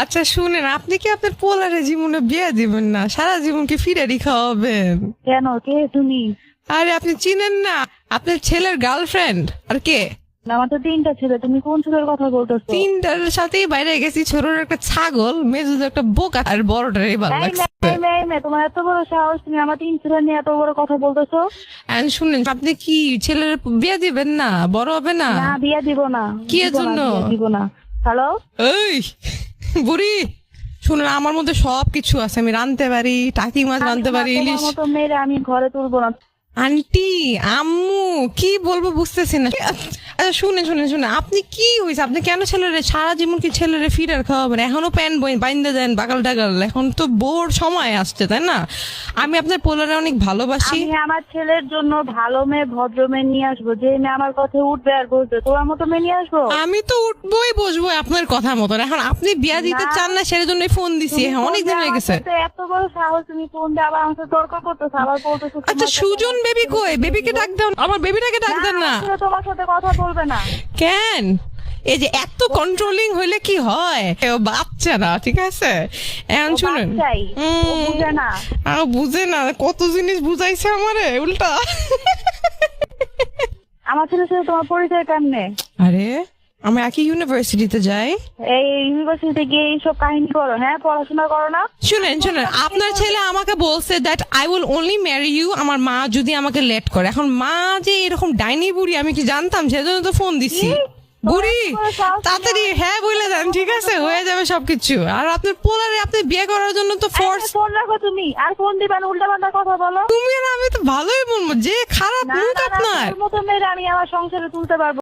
আচ্ছা শুনেন আপনি কি আপনার পোলারে জীবনে বিয়ে দিবেন না? সারা জীবন কি ফিরারি খাওয়াবেন। কেন? কে? তুমি? আরে আপনি চিনেন না? আপনার ছেলের গার্লফ্রেন্ড? আর কে? আমার তো তিনটা ছেলে। তুমি কোন ছেলের কথা বলতেছো? তিনটার সাথেই বাইরে গেছি। ছোটর একটা ছাগল মেজুর একটা বোকা আর বড়টার এবার লাগছে। তোমার এত বড় সাহস তুমি আমার তিন ছেলে নিয়ে এত বড় কথা বলতেছো? And শুনেন আপনি কি ছেলের বিয়ে দিবেন না? বড় হবে না? না বিয়ে দিব না। কি জন্য? দিব না। হ্যালো এই! বুড়ি শুনুন আমার মধ্যে সব কিছু আছে আমি রানতে পারি টাকি মাছ রানতে পারি ইলিশ আমি ঘরে তুলবো না। আন্টি আম্মু কি বলব বুঝতেছি না। আচ্ছা শুনে শুনে শুনে আপনি কি হয়েছে আপনি কেন ছেলেরে সারা জীবন কি ছেলেরে ফিরার খাওয়াবেন? এখনও প্যান বই বাইন্দা দেন বাগাল টাগাল। এখন তো বোর সময় আসছে তাই না? আমি আপনার পোলারে অনেক ভালোবাসি। আমি আমার ছেলের জন্য ভালো মেয়ে ভদ্র মেয়ে নিয়ে আসব। যে মেয়ে আমার কথা উঠবে আর বলবে তোমার মতো মেয়ে নিয়ে আসব? আমি তো উঠবই বসবো আপনার কথা মতন। এখন আপনি বিয়া দিতে চান না সেটার জন্য ফোন দিছি। হ্যাঁ অনেক দিন হয়ে গেছে। এত বড় সাহস তুমি ফোন দিয়ে আবার আমার তর্ক করতেছো আবার বলতেছো আচ্ছা সুজন বেবি কই? বেবিকে ডাক দাও আমার বেবিটাকে ডাক দেন না। তোমার সাথে কথা বলবে না। কেন? এই যে এত কন্ট্রোলিং হইলে কি হয়? ও বাচ্চা না ঠিক আছে? এখন শুনুন। আর বুঝে না কত জিনিস বুঝাইছে আমারে উল্টা। আমার ছেলে সাথে তোমার পরিচয় কেমনে? আরে আমি একই ইউনিভার্সিটিতে যাই। এই ইউনিভার্সিটিতে গিয়ে এইসব কাহিনী করো হ্যাঁ? পড়াশোনা করো না? শুনেন শুনেন আপনার ছেলে আমাকে বলছে that I will only marry you আমার মা যদি আমাকে লেট করে। এখন মা যে এরকম ডাইনি বুড়ি আমি কি জানতাম? সেজন্য তো ফোন দিছি। বুড়ি তাড়াতাড়ি হ্যাঁ বলে দেন ঠিক আছে? হয়ে যাবে সবকিছু। আর আপনার পোলারে আপনি বিয়ে করার জন্য তো ফোর্স ফোন রাখো তুমি। আর ফোন দিবা না উল্টা পাল্টা কথা বলো। তুমি আর আমি তো ভালোই বলব। যে খারাপ মুখ আপনার। মতো মেয়েরা আমি আমার সংসারে তুলতে পারব